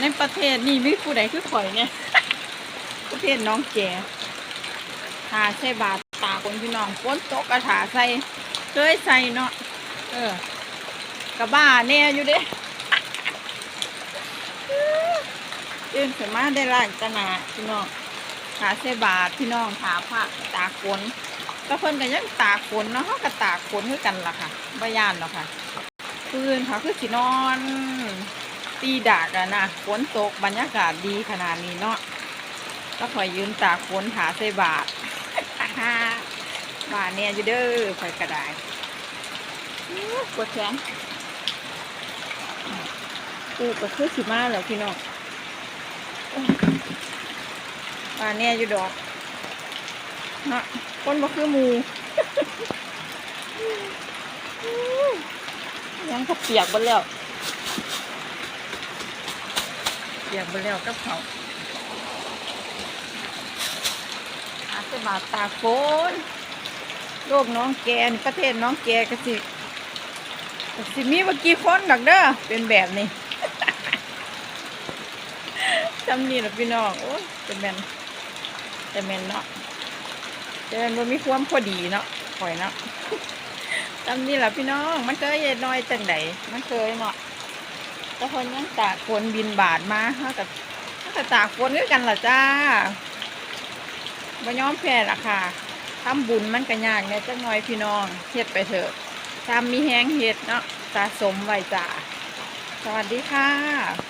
ในประเทศนี่ไมีผู้ใดคือข่อยเนี่ยประเทศน้องแก่หาใส่บาทตาคนพี่น้องฝนตกกระถาใส่เคยใส่เนาะเออกระบ้าแน่อยู่เด้ตื่นขึ้นมาได้ล้างตนาพี่น้องหาใส่บาทพี่น้องหาผ้าตากฝนก็เพิ่นก็ยังตากฝนเนาะเขาก็ตากฝนคือกันล่ะค่ะบ่ย่านหรอกค่ะคืนเขาคือสินอน ตีดากอะนะฝนตกบรรยากาศดีขนาดนี้เนาะแล้วคอยยืนตากฝนหาใส่บาทบาทเนี่ยอยู่เด้อคอยกระไดอื้อกดแขนกูก็คือสิมาแล้วพี่น้องบาทเนี่ยอยู่ดอกเนาะคนบ่คือมูยังก็เปียกหมดแล้ว เปียกไปแล้วกับเขาอาจจะบาตากฝนโลกน้องแกนประเทศน้องแกกสิกสิมีว่ากี่คนดักเด้อเป็นแบบนี้จำนี่แหละพี่น้องโอ้ยจะแมนจะแมนเนาะจะแมนว่ามีความพอดีเนาะปล่อยเนาะจำนี่แหละพี่น้อง มันเคยน้อยจังไดมันเคยเนาะ ก็คนยังตากฝนบินบาดมาเขากับเขากับตากฝนด้วยกันล่ะจ้าบ่ยอมแพ้ล่ะค่ะทำบุญมันก็ยากเนี่ยจังหน่อยพี่น้องเฮ็ดไปเถอะตามมีแห้งเฮ็ดเนาะสะสมไว้จ้าสวัสดีค่ะ